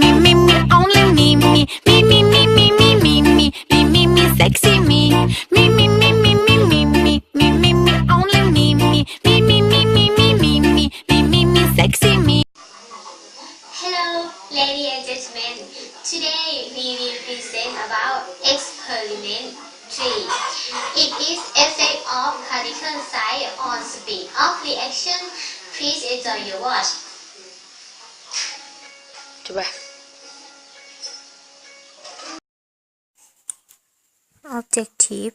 me, me, me, only me, me, me, me, me, me, me, me, me, me, me, me, sexy me, me, me, me, me, me, me, me, me, me, me, only me, me, me, me, me, me, me, me, me, me, me, me, sexy me. Hello, ladies and gentlemen. Today we will present about experiment 3. It is effect of particle size on speed of reaction. Please enjoy your watch. coba Objective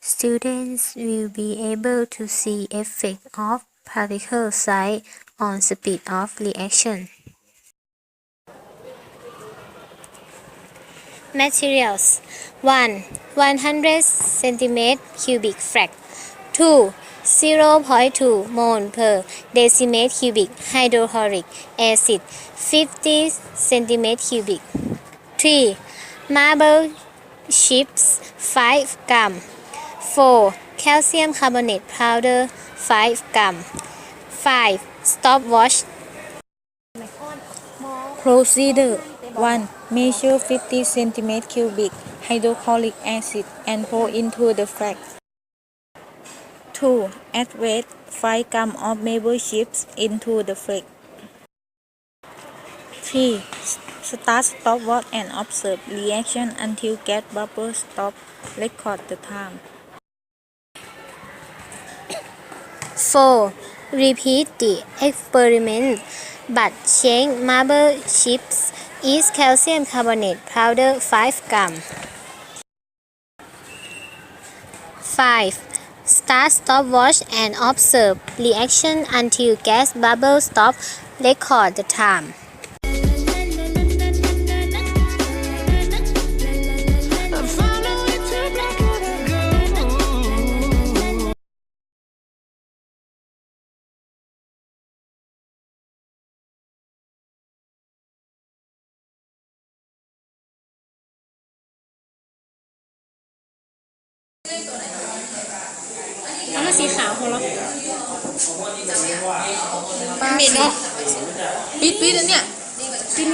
Students will be able to see effect of particle size on speed of reaction. Materials 1. 100 centimeter cubic frac 2. 0.2 mole per decimeter cubic hydrochloric acid 50 centimeter cubic 3. Marble chips 5 gram 4. Calcium carbonate powder 5 gram 5. Stopwatch Procedure 1. Measure 50 cm cubic hydrochloric acid and pour into the frac. 2. Add weight 5 gram of maple chips into the frac. 3. Start stopwatch and observe reaction until gas bubble stop. Record the time. 4. Repeat the experiment but change marble chips is calcium carbonate powder 5 gram. 5. Start stopwatch and observe reaction until gas bubble stop. Record the time. เอามาสีขาวขอแล้วเหม็นเนาะปิดปิดอันเนี้ยปิด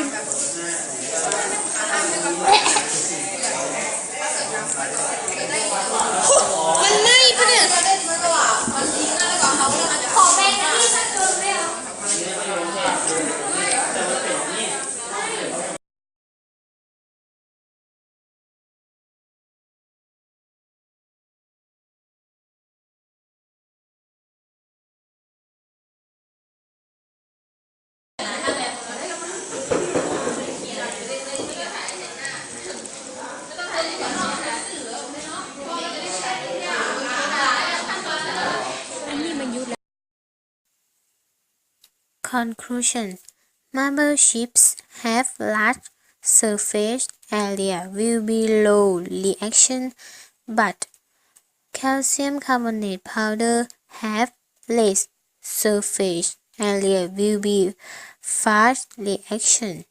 Conclusion. Marble chips have large surface area will be low reaction but calcium carbonate powder have less surface area will be fast reaction